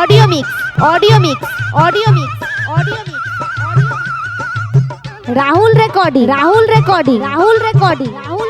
Audio mix audio mix audio mix audio mix Rahul recording Rahul recording Rahul recording Rahul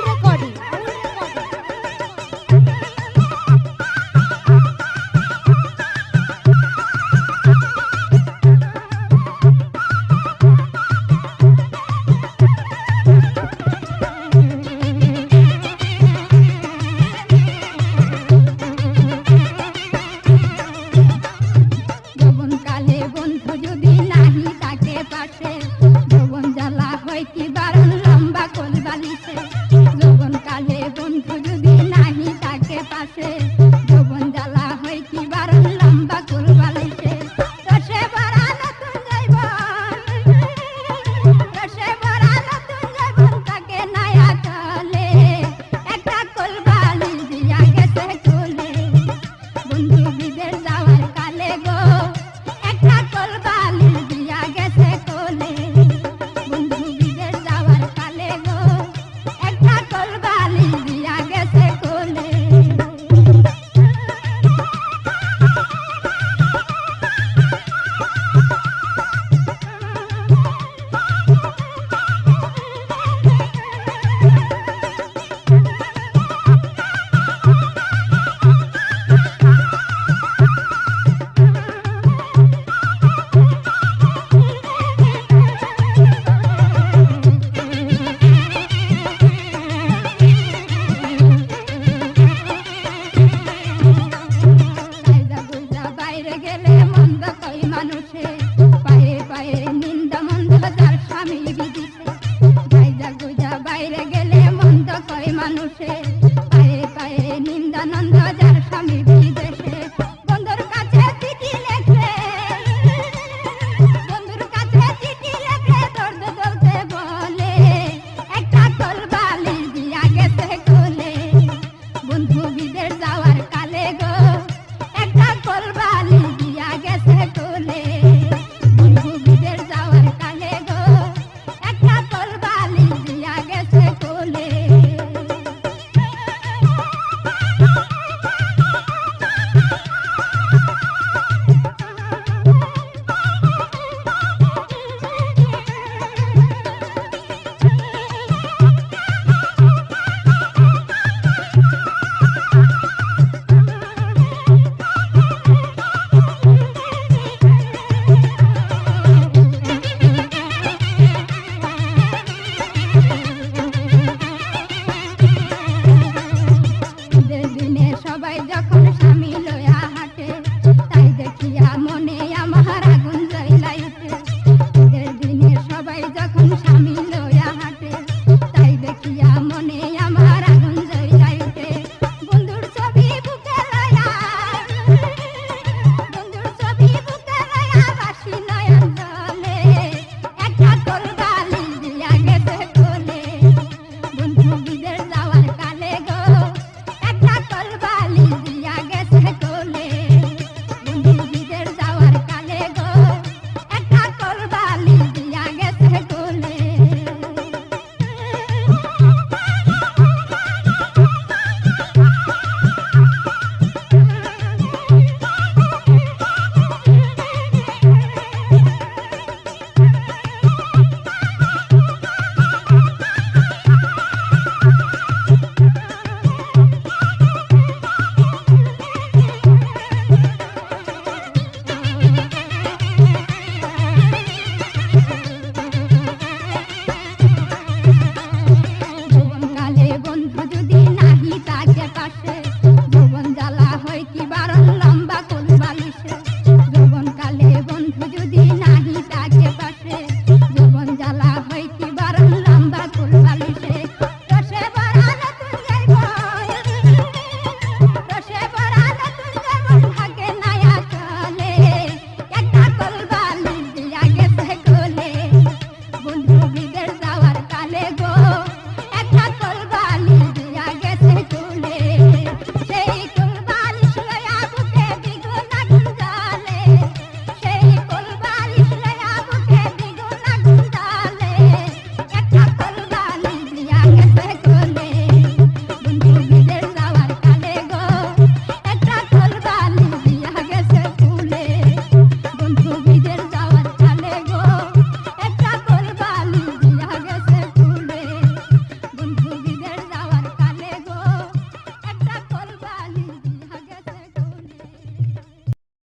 Happy birthday.